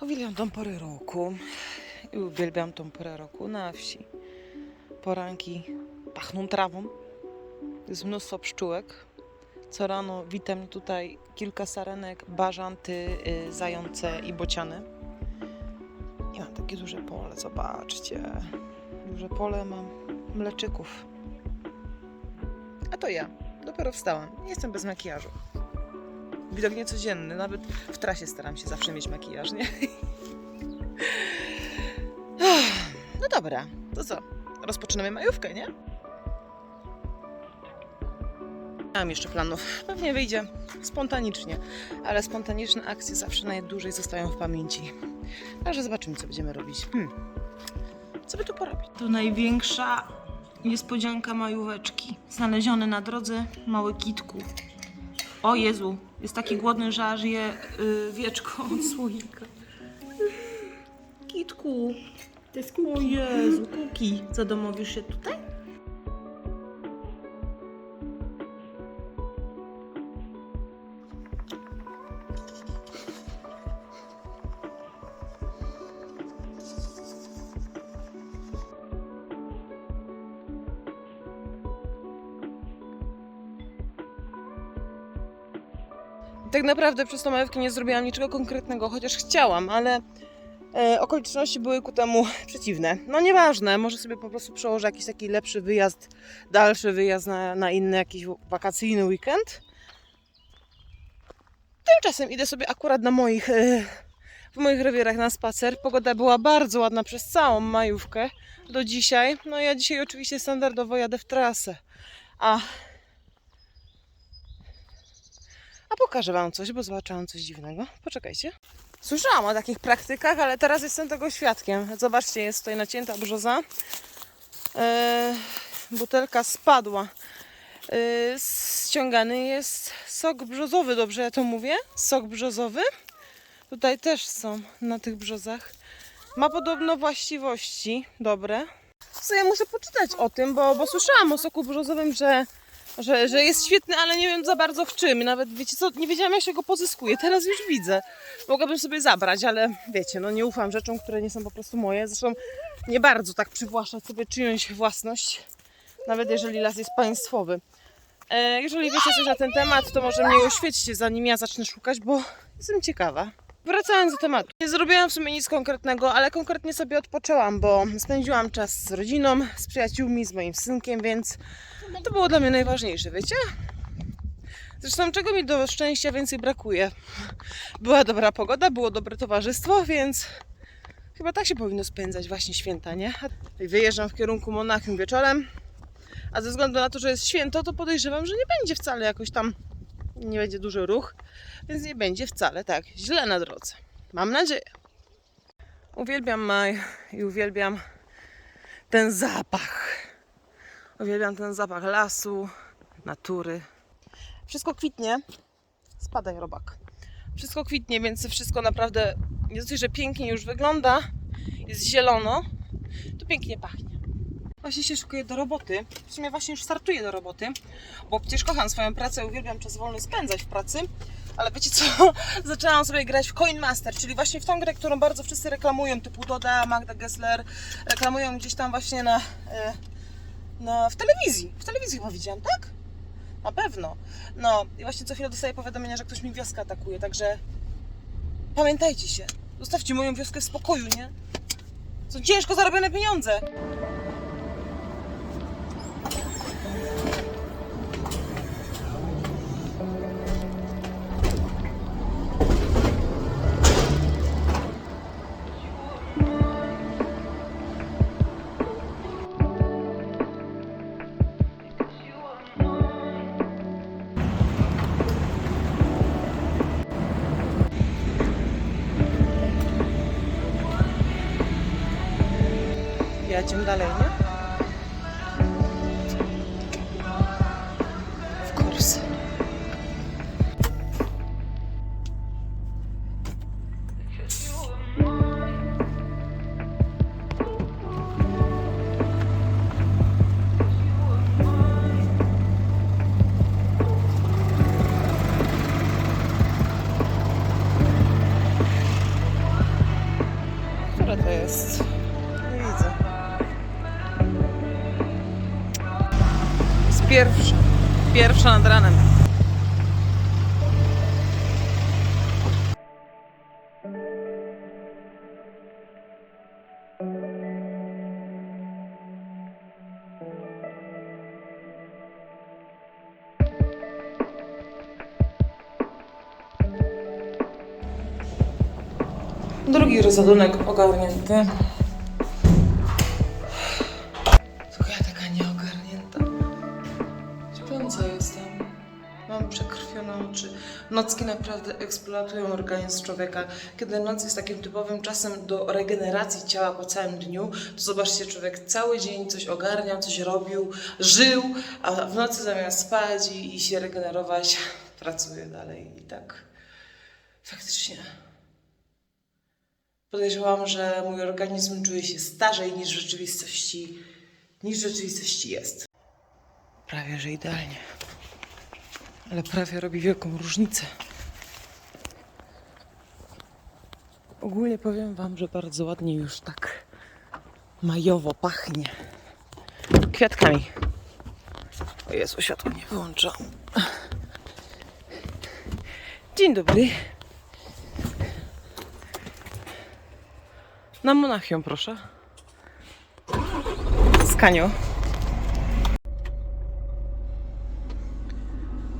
Uwielbiam tą porę roku i uwielbiam tą porę roku na wsi. Poranki pachną trawą, jest mnóstwo pszczółek. Co rano wita mnie tutaj kilka sarenek, bażanty, y, zające i bociany. I mam takie duże pole, zobaczcie. Duże pole mam mleczyków. A to ja. Dopiero wstałam. Jestem bez makijażu. Widok niecodzienny. Nawet w trasie staram się zawsze mieć makijaż, nie? No dobra, to co? Rozpoczynamy majówkę, nie? Mam jeszcze planów. Pewnie wyjdzie spontanicznie, ale spontaniczne akcje zawsze najdłużej zostają w pamięci. Także zobaczymy, co będziemy robić. Hmm. Co by tu porobić? To największa niespodzianka majóweczki. Znaleziony na drodze mały kitku. O Jezu, jest taki głodny, że aż je y, wieczko od słoika. Kitku. To jest O Jezu, Kuki. Zadomowisz się tutaj? Tak naprawdę przez tą majówkę nie zrobiłam niczego konkretnego, chociaż chciałam, ale e, okoliczności były ku temu przeciwne. No nieważne, może sobie po prostu przełożę jakiś taki lepszy wyjazd, dalszy wyjazd na, na inny jakiś wakacyjny weekend. Tymczasem idę sobie akurat na moich, e, w moich rewierach na spacer. Pogoda była bardzo ładna przez całą majówkę do dzisiaj. No ja dzisiaj oczywiście standardowo jadę w trasę. A A pokażę Wam coś, bo zobaczyłam coś dziwnego. Poczekajcie. Słyszałam o takich praktykach, ale teraz jestem tego świadkiem. Zobaczcie, jest tutaj nacięta brzoza. Eee, butelka spadła. Eee, ściągany jest sok brzozowy, dobrze ja to mówię? Sok brzozowy. Tutaj też są na tych brzozach. Ma podobno właściwości dobre. Co ja muszę poczytać o tym, bo, bo słyszałam o soku brzozowym, że że, że jest świetny, ale nie wiem za bardzo w czym. Nawet wiecie co, nie wiedziałam jak się go pozyskuje. Teraz już widzę. Mogłabym sobie zabrać, ale wiecie, no nie ufam rzeczom, które nie są po prostu moje. Zresztą nie bardzo tak przywłaszczać sobie czyjąś własność, nawet jeżeli las jest państwowy. E, jeżeli wiecie coś na ten temat, to może mnie oświećcie, zanim ja zacznę szukać, bo jestem ciekawa. Wracając do tematu. Nie zrobiłam w sumie nic konkretnego, ale konkretnie sobie odpoczęłam, bo spędziłam czas z rodziną, z przyjaciółmi, z moim synkiem, więc to było dla mnie najważniejsze, wiecie? Zresztą czego mi do szczęścia więcej brakuje? Była dobra pogoda, było dobre towarzystwo, więc chyba tak się powinno spędzać właśnie święta, nie? Wyjeżdżam w kierunku Monachium wieczorem, a ze względu na to, że jest święto, to podejrzewam, że nie będzie wcale jakoś tam, nie będzie duży ruch, więc nie będzie wcale tak źle na drodze. Mam nadzieję. Uwielbiam maj i uwielbiam ten zapach. Uwielbiam ten zapach lasu, natury. Wszystko kwitnie. Spadaj robak. Wszystko kwitnie, więc wszystko naprawdę nie dość, że pięknie już wygląda, jest zielono, to pięknie pachnie. Właśnie się szykuję do roboty. W sumie właśnie już startuję do roboty, bo przecież kocham swoją pracę, uwielbiam czas wolny spędzać w pracy. Ale wiecie co? Zaczęłam sobie grać w Coin Master, czyli właśnie w tą grę, którą bardzo wszyscy reklamują, typu Doda, Magda Gessler, reklamują gdzieś tam właśnie na, e, na, w telewizji. W telewizji chyba widziałam, tak? Na pewno. No i właśnie co chwilę dostaję powiadomienia, że ktoś mi wioskę atakuje, także pamiętajcie się. Zostawcie moją wioskę w spokoju, nie? Są ciężko zarobione pieniądze. przyjaciół dalej, nie? która to jest? Pierwsza. Pierwsza nad ranem. Drugi rozładunek ogarnięty. Nocki naprawdę eksploatują organizm człowieka. Kiedy noc jest takim typowym czasem do regeneracji ciała po całym dniu, to zobaczcie, człowiek cały dzień coś ogarniał, coś robił, żył, a w nocy zamiast spać i, się regenerować, pracuje dalej. I tak faktycznie Podejrzewam, że mój organizm czuje się starzej niż w rzeczywistości, niż w rzeczywistości jest. Prawie, że idealnie. Ale prawie robi wielką różnicę. Ogólnie powiem Wam, że bardzo ładnie już tak majowo pachnie. Kwiatkami. O Jezu, światło nie wyłączam. Dzień dobry. Na Monachium, proszę. Skaniu.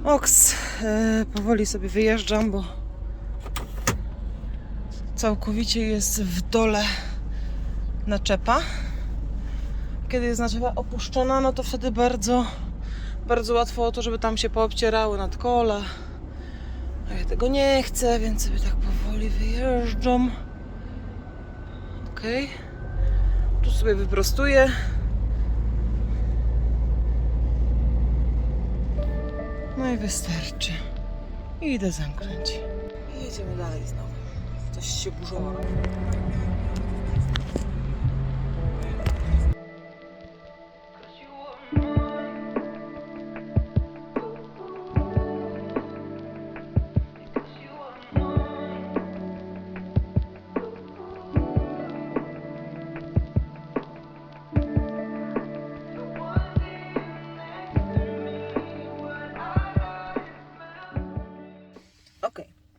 Oks, e, powoli sobie wyjeżdżam, bo całkowicie jest w dole naczepa. Kiedy jest naczepa opuszczona, no to wtedy bardzo, bardzo łatwo o to, żeby tam się poobcierały nad kola. A ja tego nie chcę, więc sobie tak powoli wyjeżdżam. Okej. Tu sobie wyprostuję. No i wystarczy. Idę zamknąć. Jedziemy dalej znowu. Coś się burzyło.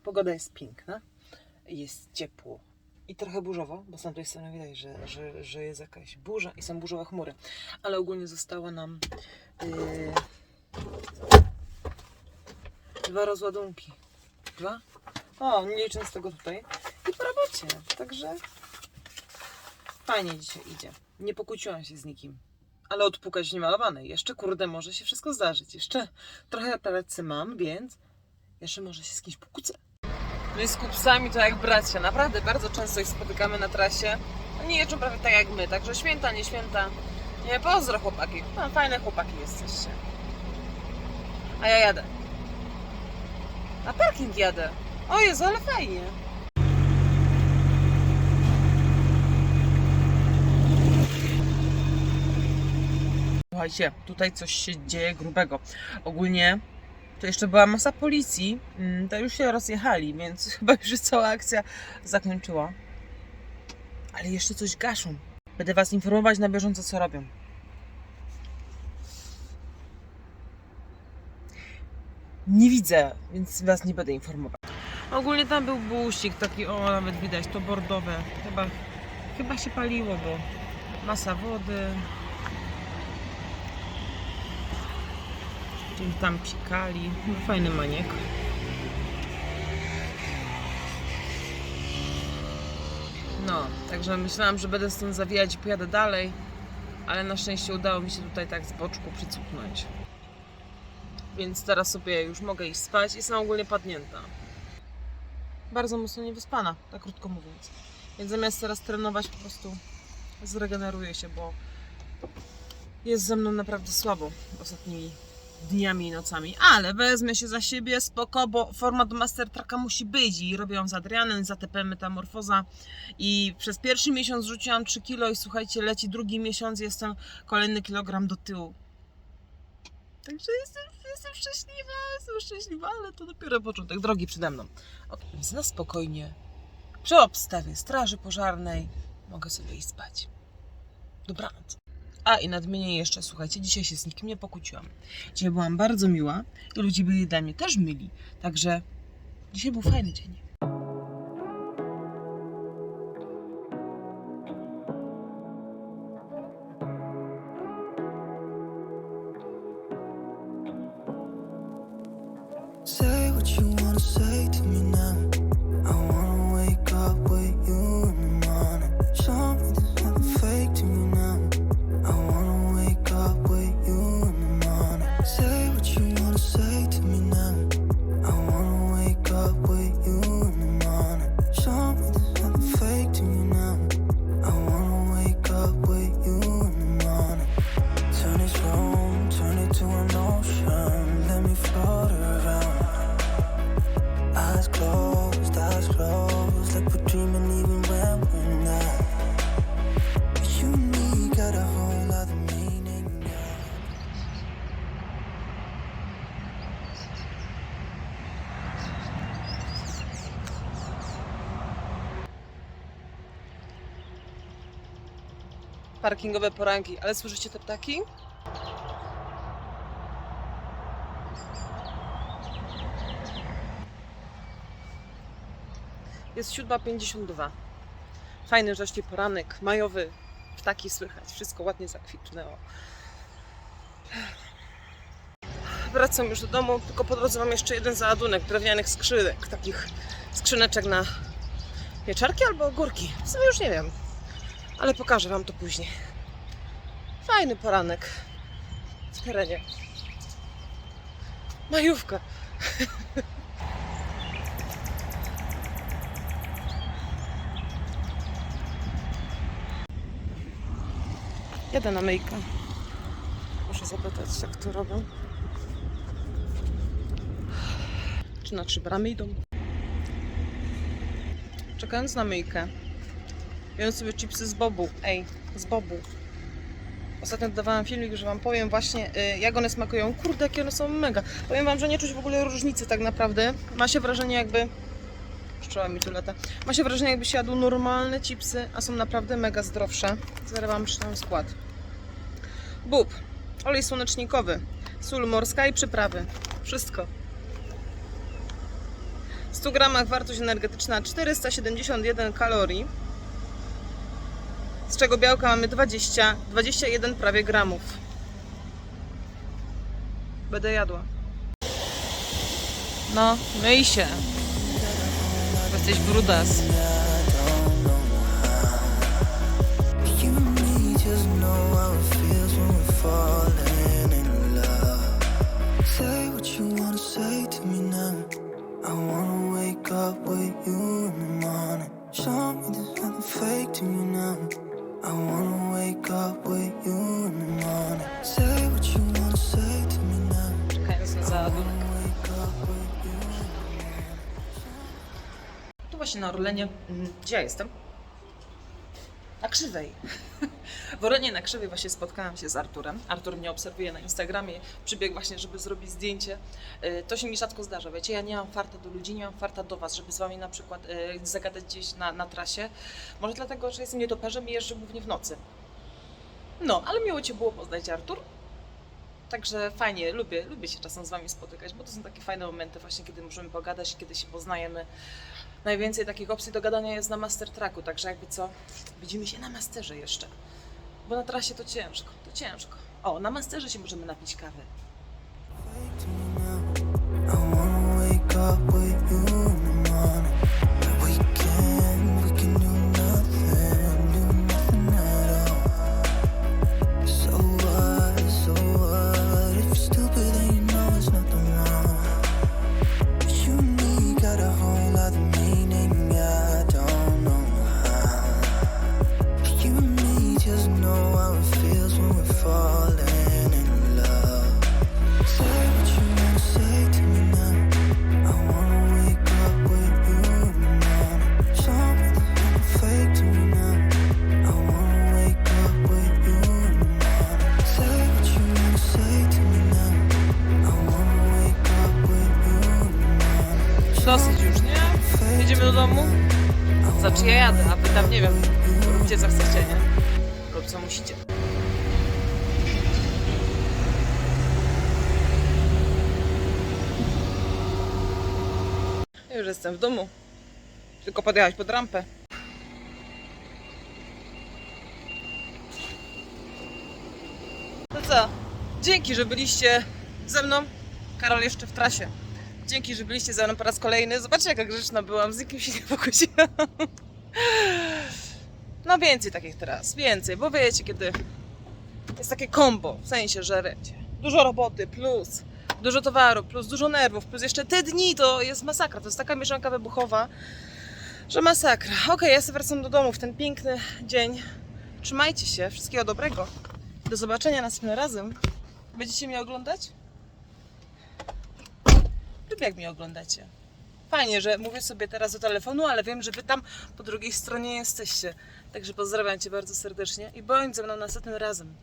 Pogoda jest piękna, jest ciepło i trochę burzowo, bo z tamtej strony widać, że, że, że jest jakaś burza i są burzowe chmury, ale ogólnie zostało nam yy, dwa rozładunki. Dwa? O, nie licząc tego tutaj. I po robocie, także fajnie dzisiaj idzie. Nie pokłóciłam się z nikim. Ale odpukać nie malowane. Jeszcze kurde może się wszystko zdarzyć. Jeszcze trochę pracy mam, więc jeszcze może się z kimś pokłócę. No i z kupcami to jak bracia. Naprawdę bardzo często ich spotykamy na trasie. Oni jeżdżą prawie tak jak my, także święta, nie święta. Nie, pozdro chłopaki. No, fajne chłopaki jesteście. A ja jadę. Na parking jadę. O Jezu, ale fajnie. Słuchajcie, tutaj coś się dzieje grubego. Ogólnie to jeszcze była masa policji, mm, to już się rozjechali, więc chyba już cała akcja zakończyła. Ale jeszcze coś gaszą. Będę Was informować na bieżąco, co robią. Nie widzę, więc Was nie będę informować. Ogólnie tam był busik taki, o nawet widać, to bordowe. Chyba, chyba się paliło, bo masa wody. Czymś tam pikali. No, fajny maniek. No, także myślałam, że będę stąd zawijać i pojadę dalej, ale na szczęście udało mi się tutaj tak z boczku przycupnąć. Więc teraz sobie już mogę iść spać. Jestem ogólnie padnięta. Bardzo mocno niewyspana, tak krótko mówiąc. Więc zamiast teraz trenować, po prostu zregeneruję się, bo jest ze mną naprawdę słabo ostatnimi dniami i nocami, ale wezmę się za siebie, spoko, bo format Master Tracka musi być i robię ją z Adrianem, z ATP Metamorfoza i przez pierwszy miesiąc rzuciłam 3 kilo i słuchajcie, leci drugi miesiąc, jestem kolejny kilogram do tyłu. Także jestem, jestem szczęśliwa, jestem szczęśliwa, ale to dopiero początek drogi przede mną. Ok, więc na spokojnie, przy obstawie straży pożarnej, mogę sobie iść spać. Dobranoc. A i nadmienię jeszcze, słuchajcie, dzisiaj się z nikim nie pokłóciłam. Dzisiaj byłam bardzo miła i ludzie byli dla mnie też mili. Także dzisiaj był fajny dzień. Parkingowe poranki, ale słyszycie te ptaki? Jest 7.52. Fajny, rzeźki poranek, majowy. Ptaki słychać, wszystko ładnie zakwitnęło. Wracam już do domu, tylko po drodze mam jeszcze jeden załadunek drewnianych skrzynek, takich skrzyneczek na pieczarki albo ogórki. W sumie już nie wiem, ale pokażę Wam to później. Fajny poranek w terenie. Majówka. Jadę na myjkę. Muszę zapytać, jak to robią. Czy na trzy bramy idą? Czekając na myjkę, jem sobie chipsy z bobu. Ej, z bobu. Ostatnio dodawałam filmik, że Wam powiem właśnie, y, jak one smakują. Kurde, jakie one są mega. Powiem Wam, że nie czuć w ogóle różnicy tak naprawdę. Ma się wrażenie jakby... Pszczoła mi tu lata. Ma się wrażenie jakby się jadł normalne chipsy, a są naprawdę mega zdrowsze. Zaraz Wam skład. Bób, olej słonecznikowy, sól morska i przyprawy. Wszystko. W 100 gramach wartość energetyczna 471 kalorii z czego białka mamy 20, 21 prawie gramów. Będę jadła. No, myj się. Jesteś brudas. Orlenie. mm, Gdzie ja jestem? Na Krzywej. W Orlenie na Krzywej właśnie spotkałam się z Arturem. Artur mnie obserwuje na Instagramie. Przybiegł właśnie, żeby zrobić zdjęcie. Y, To się mi rzadko zdarza. Wiecie, ja nie mam farta do ludzi, nie mam farta do Was, żeby z Wami na przykład y, zagadać gdzieś na, na trasie. Może dlatego, że jestem nietoperzem i jeżdżę głównie w nocy. No, ale miło Cię było poznać, Artur. Także fajnie, lubię, lubię się czasem z Wami spotykać, bo to są takie fajne momenty właśnie, kiedy możemy pogadać, kiedy się poznajemy. Najwięcej takich opcji do gadania jest na Master Tracku, także jakby co, widzimy się na Masterze jeszcze. Bo na trasie to ciężko, to ciężko. O, na Masterze się możemy napić kawy. Już jestem w domu. Tylko podjechać pod rampę. No co? Dzięki, że byliście ze mną. Karol jeszcze w trasie. Dzięki, że byliście ze mną po raz kolejny. Zobaczcie, jaka grzeczna byłam. Z nikim się nie pogodziłam. No więcej takich teraz. Więcej, bo wiecie, kiedy jest takie kombo. W sensie, że dużo roboty plus dużo towaru, plus dużo nerwów, plus jeszcze te dni to jest masakra. To jest taka mieszanka wybuchowa, że masakra. Okej, ja sobie wracam do domu w ten piękny dzień. Trzymajcie się, wszystkiego dobrego. Do zobaczenia następnym razem. Będziecie mnie oglądać? Lub jak mnie oglądacie? Fajnie, że mówię sobie teraz do telefonu, ale wiem, że wy tam po drugiej stronie jesteście. Także pozdrawiam cię bardzo serdecznie i bądź ze mną następnym razem.